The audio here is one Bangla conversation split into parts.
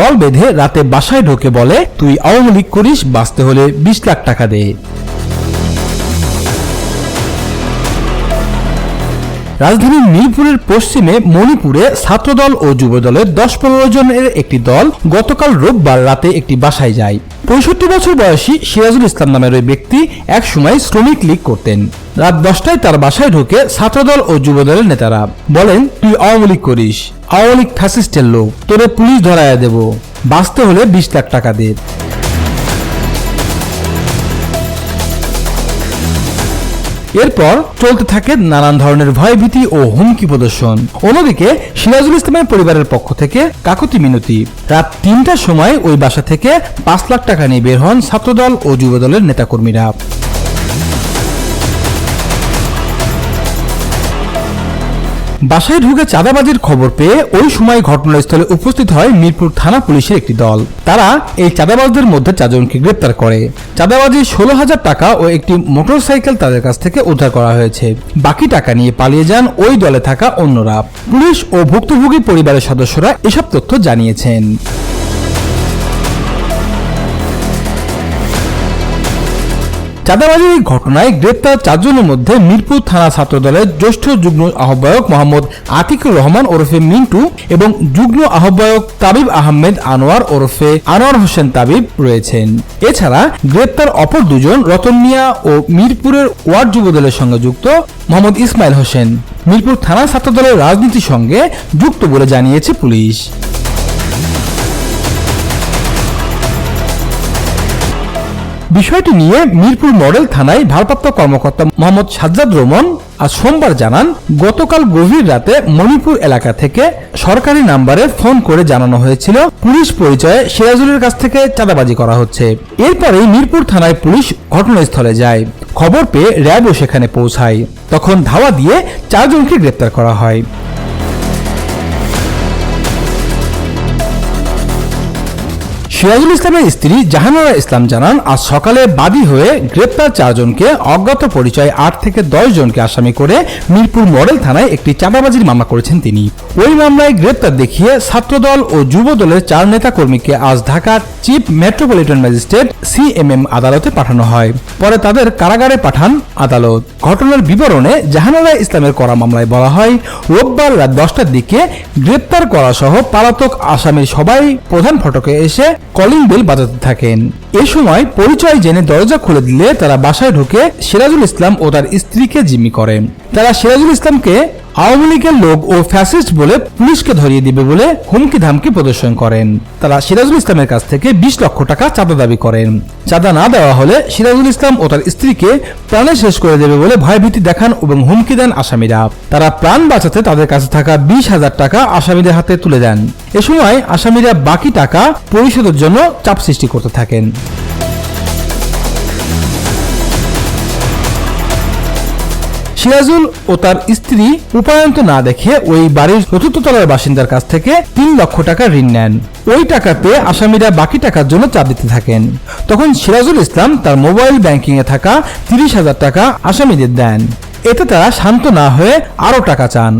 দল বেঁধে রাতে বাসায় ঢোকে বলে, তুই আওয়ামী লীগ করিস, বাঁচতে হলে বিশ লাখ টাকা দে। রাজধানীর মিরপুরের পশ্চিমে মণিপুরে ছাত্রদল ও যুবদলের দশ পনেরো জনের একটি দল গতকাল রোববার রাতে একটি বাসায় যায়। পঁয়ষট্টি বছর বয়সী সিরাজুল ইসলাম নামের ওই ব্যক্তি এক সময় শ্রমিক লীগ করতেন। রাত দশটায় তার বাসায় ঢুকে ছাত্রদল ও যুবদলের নেতারা। বলেন, তুই আওয়ামী লীগ করিস। আওয়ামী লীগ ফ্যাসিস্টের লোক। তোরে পুলিশ ধরাইয়া দেব। বাঁচতে হলে বিশ লাখ টাকা দে। এরপর চলতে থাকে নানান ধরনের ভয়ভীতি ও হুমকি প্রদর্শন। অন্যদিকে সিরাজুল ইসলামের পরিবারের পক্ষ থেকে কাকুতি মিনতি। রাত তিনটার সময় ওই বাসা থেকে পাঁচ লাখ টাকা নিয়ে বের হন ছাত্রদল ও যুবদলের নেতাকর্মীরা। বাসায় ঢুকে চাঁদাবাজির খবর পেয়ে ওই সময় ঘটনাস্থলে উপস্থিত হয় মিরপুর থানা পুলিশের একটি দল। তারা এই চাঁদাবাজদের মধ্যে চারজনকে গ্রেপ্তার করে। চাঁদাবাজি ষোলো হাজার টাকা ও একটি মোটরসাইকেল তাদের কাছ থেকে উদ্ধার করা হয়েছে। বাকি টাকা নিয়ে পালিয়ে যান ওই দলে থাকা অন্যরা। পুলিশ ও ভুক্তভোগী পরিবারের সদস্যরা এসব তথ্য জানিয়েছেন। চাঁদাবাজির ঘটনায় গ্রেপ্তার চারজনের মধ্যে মিরপুর থানা ছাত্র দলের জ্যেষ্ঠ যুগ্ম আহ্বায়ক মোহাম্মদ আতিকুর রহমান ওরফে মিন্টু এবং যুগ্ম আহ্বায়ক তাবিব আহমেদ আনোয়ার ওরফে আনোয়ার হোসেন তাবিব রয়েছেন। এছাড়া গ্রেপ্তার অপর দুজন রতন মিয়া ও মিরপুরের ওয়ার্ড যুবদলের সঙ্গে যুক্ত মোহাম্মদ ইসমাইল হোসেন। মিরপুর থানা ছাত্র দলের রাজনীতির সঙ্গে যুক্ত বলে জানিয়েছে পুলিশ। বিষয়টি নিয়ে মিরপুর মডেল থানায় ভারপ্রাপ্ত কর্মকর্তা মোহাম্মদ সাজ্জাদ রোমন আজ সোমবার জানান, গতকাল গভীর রাতে মণিপুর এলাকা থেকে সরকারি নাম্বারে ফোন করে জানানো হয়েছিল, পুলিশ পরিচয়ে সিরাজুলের কাছ থেকে চাঁদাবাজি করা হচ্ছে। এরপরেই মিরপুর থানায় পুলিশ ঘটনাস্থলে যায়। খবর পেয়ে র্যাবও সেখানে পৌঁছায়। তখন ধাওয়া দিয়ে চারজনকে গ্রেপ্তার করা হয়। সিরাজুল ইসলামের স্ত্রী জাহানারা ইসলাম জানান, আজ সকালে বাদী হয়ে গ্রেপ্তার চারজনকে অজ্ঞাত পরিচয় আট থেকে দশ জনকে আসামি করে মিরপুর মডেল থানায় একটি চাঁদাবাজির মামলা করেছেন তিনি। ওই মামলায় গ্রেপ্তার দেখিয়ে ছাত্রদল ও যুব দলের চার নেতা কর্মীকে আজ ঢাকার চিফ মেট্রোপলিটন ম্যাজিস্ট্রেট সিএমএম আদালতে পাঠানো হয়। পরে তাদের কারাগারে পাঠান আদালত। ঘটনার বিবরণে জাহানারা ইসলামের করা মামলায় বলা হয়, রোববার রাত দশটার দিকে গ্রেপ্তার করা সহ পলাতক আসামির সবাই প্রধান ফটকে এসে কলিং বেল বাজাতে থাকেন। এ সময় পরিচয় জেনে দরজা খুলে দিলে তারা বাসায় ঢুকে সিরাজুল ইসলাম ও তার স্ত্রীকে জিম্মি করেন তারা সিরাজুল ইসলামকে আওয়ামী লীগের লোক ও ফ্যাসিস্ট বলে পুলিশকে ধরিয়ে দিবে বলে হুমকি ধামকি প্রদর্শন করেন। তারা সিরাজুল ইসলামের কাছ থেকে বিশ লক্ষ টাকা চাঁদা দাবি করেন। চাঁদা না দেওয়া হলে সিরাজুল ইসলাম ও তার স্ত্রীকে প্রাণে শেষ করে দেবে বলে ভয়ভীতি দেখান এবং হুমকি দেন আসামিরা। তারা প্রাণ বাঁচাতে তাদের কাছে থাকা বিশ হাজার টাকা আসামিদের হাতে তুলে দেন। এ সময় আসামিরা বাকি টাকা পরিশোধের জন্য চাপ সৃষ্টি করতে থাকেন। সিরাজুল ও তার স্ত্রী উপায়ন্ত না দেখে ওই বাড়ির চতুর্থ তলার বাসিন্দার কাছ থেকে তিন লক্ষ টাকা ঋণ নেন। ওই টাকা পেয়ে আসামিরা বাকি টাকার জন্য চাপ দিতে থাকেন। তখন সিরাজুল ইসলাম তার মোবাইল ব্যাংকিং এ থাকা তিরিশ হাজার টাকা আসামিদের দেন। এতে তারা শান্ত না হয়ে আরও টাকা চান।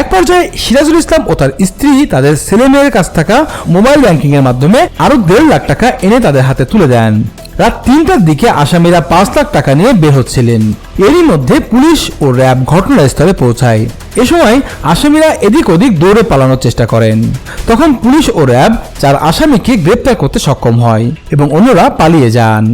এক পর্যায়ে সিরাজুল ইসলাম ও তার স্ত্রী তাদের ছেলে মেয়ের কাছ থাকা মোবাইল ব্যাংকিং এর মাধ্যমে আরও দেড় লাখ টাকা এনে তাদের হাতে তুলে দেন। রাত তিনটার দিকে আসামিরা পাঁচ লাখ টাকা নিয়ে বের হচ্ছিলেন। এরই মধ্যে পুলিশ ও র্যাব ঘটনাস্থলে পৌঁছায়। এ সময় আসামিরা এদিক ওদিক দৌড়ে পালানোর চেষ্টা করেন। তখন পুলিশ ও র্যাব চার আসামিকে গ্রেপ্তার করতে সক্ষম হয় এবং অন্যরা পালিয়ে যান।